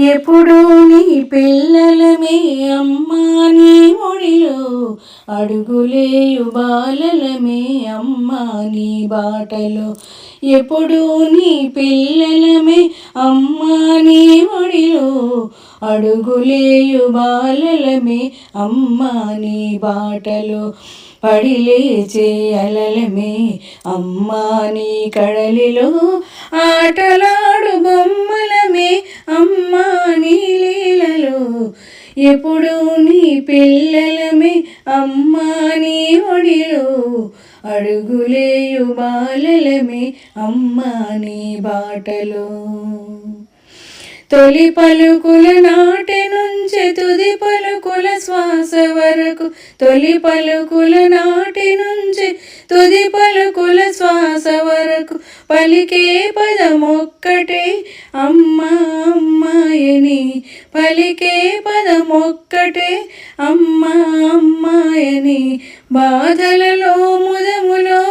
ఎప్పుడూ నీ పిల్లలమే అమ్మా నీ ఒడిలో అడుగులేయు బాలలమే అమ్మా నీ బాటలో. ఎప్పుడూ నీ పిల్లలమే అమ్మా నీ ఒడిలో అడుగులేయు బాలలమే అమ్మా నీ బాటలో. పడి లేచే అలలమే అమ్మా నీ కడలిలో ఆటలాడు బొమ్మలమే. అమ్మా నీ లీలలో ఎప్పుడు నీ పిల్లలమే. అమ్మా నీ ఒడిలో అడుగులేయు బాలలమే. అమ్మా నీ బాటలో. తొలి పలుకుల నాటి నుంచి తుది పలుకుల శ్వాస వరకు. తొలి పలుకుల నాటి నుంచి తుది పలుకుల శ్వాస వరకు. పలికే పదమొక్కటే అమ్మా అమ్మాయని పలికే పదమొక్కటే అమ్మా అమ్మాయని బాధలలో ముదములో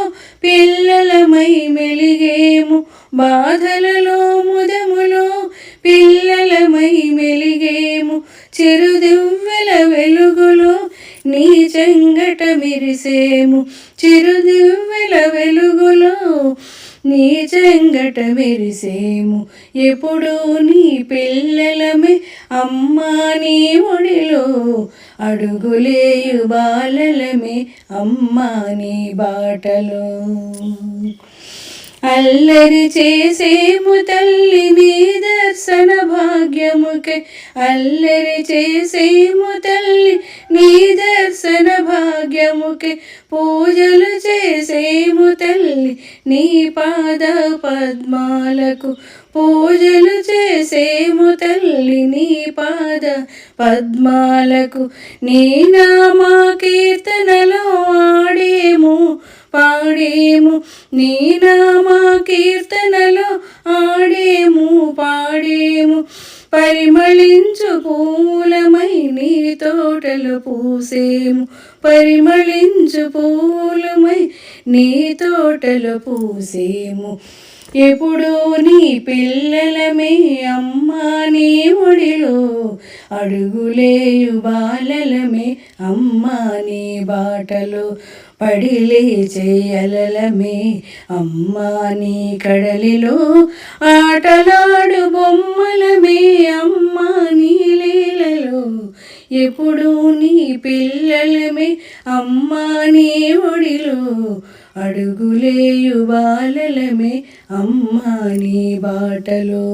పిల్లలమై మెలిగేము. బాధలలో ముదములో పిల్లలమై మెలిగేము. చిరుదివ్వెల వెలుగులో నీ చెంగట మెరిసేము. చిరుదివ్వెల వెలుగులో నీ చెంగట మెరిసేము. ఎప్పుడు నీ పిల్లలమే అమ్మా నీ ఒడిలో అడుగులేయు బాలలమే అమ్మా నీ బాటలో. అల్లరి చేసేము తల్లి నీ దర్శన భాగ్యముకే. అల్లరి చేసేము తల్లి నీ దర్శన భాగ్యముకే. పూజలు చేసేము తల్లి నీ పాద పద్మాలకు. పూజలు చేసేము తల్లి నీ పాద పద్మాలకు. నీ నామా కీర్తనలో ఆడేము పాడేము నీ నామా కీర్తనలో ఆడేము పాడేము. పరిమళించు పూలమై నీ తోటలు పూసేము. పరిమళించు పూలమై నీ తోటలు పూసేము. ఎప్పుడూ నీ పిల్లలమే అమ్మా నీ ఒడిలో అడుగులేయు బాలలమే. అమ్మా నీ బాటలో పడిలే చేయలలమే. అమ్మా నీ కడలిలో ఆటలాడు బొమ్మలమే. అమ్మా నీ లీలలో ఎప్పుడూ నీ పిల్లలమే. అమ్మా నీ ఒడిలో అడుగులేయు బాలలమే అమ్మా నీ బాటలో.